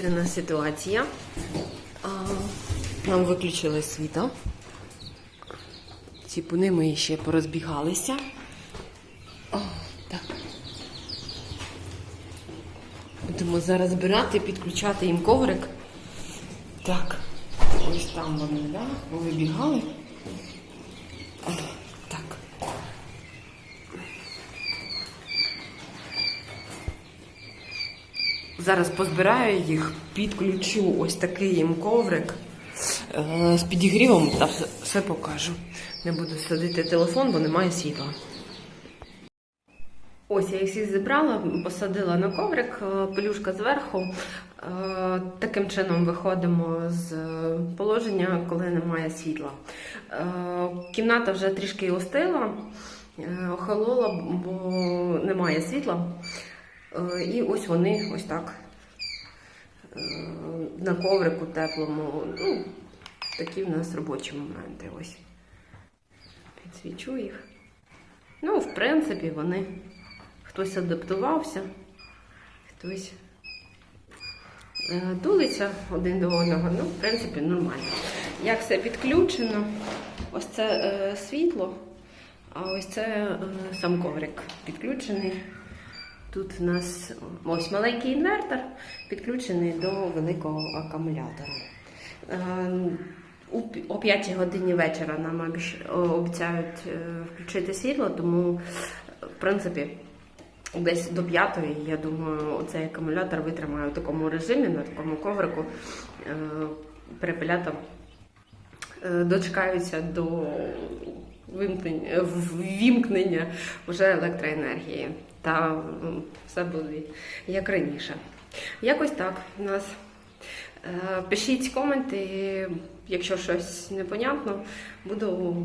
екстрена ситуація. Нам виключили світло. Ціпуни мої ще порозбігалися. О, так. Будемо зараз збирати, підключати їм коврик. Так, ось там вони, да? Вибігали. О, так. Зараз позбираю їх, підключу ось такий їм коврик е, з підігрівом та все, покажу. Не буду садити телефон, бо немає світла. Ось я їх всіх зібрала, посадила на коврик, е, пелюшка зверху. Е, Таким чином виходимо з положення, коли немає світла. Кімната вже трішки остила, охолола, бо немає світла. Е, І ось вони ось так е, на коврику теплому. Ну, такі в нас робочі моменти. Ось. Підсвічу їх. Ну, в принципі, вони хтось адаптувався, хтось е, тулиться один до одного. Ну, в принципі, нормально. Як все підключено, ось це е, світло, а ось це е, сам коврик підключений. Тут в нас ось маленький інвертор підключений до великого акумулятора. Е, пі- О 5 годині вечора нам обіцяють е, включити світло, тому, в принципі, десь до 5, я думаю, цей акумулятор витримає в такому режимі, на такому коврику. Е, е, дочекаються до вимкнення, вже електроенергії. Та все буде як раніше. Якось так у нас. Е, Пишіть коменти, якщо щось непонятно, буду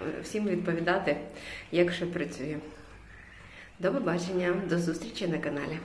е, всім відповідати, як ще працює. До побачення, до зустрічі на каналі.